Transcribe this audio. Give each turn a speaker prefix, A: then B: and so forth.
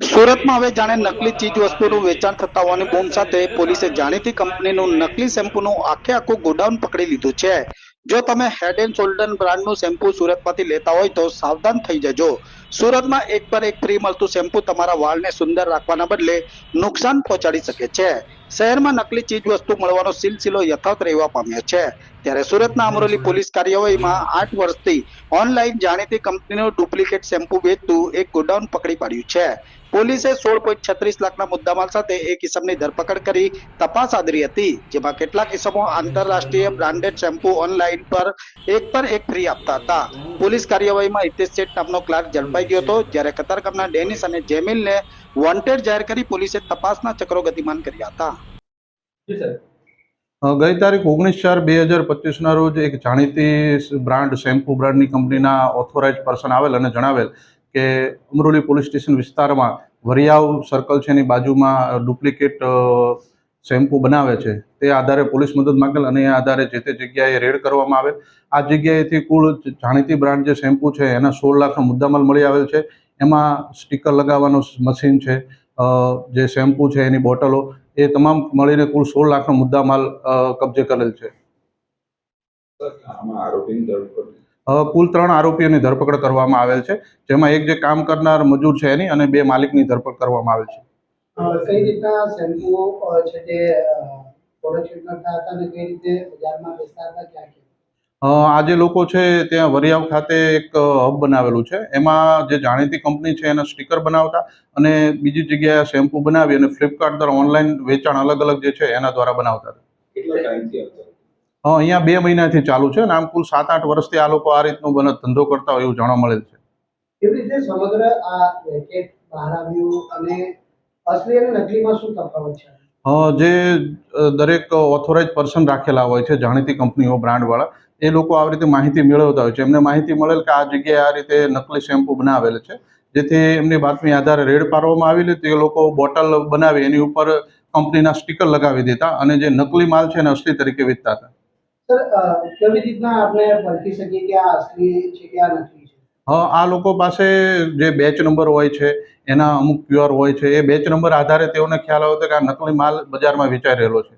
A: સુરતમાં હવે જાણે નકલી ચીજ વસ્તુનું વેચાણ થતા હોવાની બૂમ સાથે પોલીસે જાણીતી કંપનીનું નકલી શેમ્પૂનું આખે આખું ગોડાઉન પકડી લીધું છે. જો તમે હેડ એન્ડ શોલ્ડર બ્રાન્ડનું શેમ્પૂ સુરતમાંથી લેતા હોય તો સાવધાન થઈ જજો. સુરતમાં એક પર એક ફ્રી મળતું શેમ્પૂ તમારા વાળને સુંદર રાખવાના બદલે નુકસાન પહોંચાડી શકે છે. શહેરમાં નકલી ચીજ વસ્તુ મળવાનો સિલસિલો યથાવત રહેવા પામ્યો છે. ત્યારે સુરતના અમરોલી પોલીસ કાર્યવાહીમાં આઠ વર્ષથી ઓનલાઈન જાણીતી કંપનીનું ડુપ્લિકેટ શેમ્પૂ વેચતું એક ગોડાઉન પકડી પાડ્યું છે. પોલીસે સોળ પોઈન્ટ છત્રીસ લાખના મુદ્દામાલ સાથે એક ઇસમની ધરપકડ કરી તપાસ આદરી હતી જેમાં કેટલાક ઇસમો આંતરરાષ્ટ્રીય બ્રાન્ડેડ શેમ્પૂ ઓનલાઈન પર એક પર એક ફ્રી આપતા હતા. પોલીસ કાર્યવાહીમાં હિતેશ શેઠ નામનો ક્લાર્ક ઝડપાઈ ગયો હતો જ્યારે કતારગામના ડેનિસ અને જેમિલને વોન્ટેડ જાહેર કરી પોલીસે તપાસના ચક્રો ગતિમાન કર્યા હતા.
B: જી
C: ગઈ તારીખ ઓગણીસ ચાર બે હજાર પચીસના રોજ એક જાણીતી બ્રાન્ડ શેમ્પુ બ્રાન્ડની કંપનીના ઓથોરાઇઝ પર્સન આવેલ અને જણાવેલ કે અમરોલી પોલીસ સ્ટેશન વિસ્તારમાં વરિયાવ સર્કલ છે એની બાજુમાં ડુપ્લિકેટ શેમ્પુ બનાવે છે. તે આધારે પોલીસ મદદ માંગેલ અને એ આધારે જે તે જગ્યાએ રેડ કરવામાં આવેલ. આ જગ્યાએથી કુલ જાણીતી બ્રાન્ડ જે શેમ્પુ છે એના સોળ લાખનો મુદ્દામાલ મળી આવેલ છે. એમાં સ્ટીકર લગાવવાનું મશીન છે જે શેમ્પુ છે એની બોટલો, એ તમામ મળીને કુલ સોળ લાખનો મુદ્દામાલ કબજે કરેલ છે.
B: આરોપીની
C: કુલ ત્રણ આરોપીઓની ધરપકડ કરવામાં આવેલ છે. જેમાં એક જે કામ કરનાર મજૂર છે એની અને બે માલિકની ધરપકડ કરવામાં આવેલ છે.
D: આજે કઈ રીતના શેમ્પૂ છે તે પ્રોડક્શન કરતા હતા અને કઈ રીતે બજારમાં વેચતા હતા ક્યાં ક્યાં?
C: આ જે લોકો છે ત્યાં વરિયાવ ખાતે એક હબ બનાવેલું છે. એમાં જે જાણીતી કંપની છે એના સ્ટીકર બનાવતા અને બીજી જગ્યાએ શેમ્પુ બનાવી અને ફ્લિપકાર્ટ દ્વારા ઓનલાઈન વેચાણ અલગ અલગ જે છે એના દ્વારા બનાવતા હતા? અહીંયા બે મહિનાથી ચાલુ છે અને આમ કુલ સાત આઠ વર્ષથી આ લોકો આ રીતનું બને ધંધો કરતા હોય એવું જાણવા મળેલ છે.
D: કેવી રીતે સમગ્ર આ રેકેટ બહાર આવ્યું અને અસલી અને નકલીમાં શું તફાવત છે?
C: જે દરેક ઓથોરાઇઝ પર્સન રાખેલા હોય છે જાણીતી કંપનીઓ બ્રાન્ડવાળા એ લોકો આવી રીતે માહિતી મેળવતા હોય છે. એમને માહિતી મળેલ કે આ જગ્યાએ આ રીતે નકલી શેમ્પુ બનાવેલ છે. જેથી એમની બાતમી આધારે રેડ પાડવામાં આવેલી તે લોકો બોટલ બનાવી એની ઉપર કંપનીના સ્ટીકર લગાવી દેતા અને જે નકલી માલ છે એને અસલી તરીકે વેચતા હતા.
D: સર આ
C: લોકો પાસે જે બેચ નંબર હોય છે, એના અમુક ક્યુઆર હોય છે, એ બેચ નંબર આધારે તેઓને ખ્યાલ આવ્યો કે આ નકલી માલ બજારમાં વેચાઈ રહેલો છે.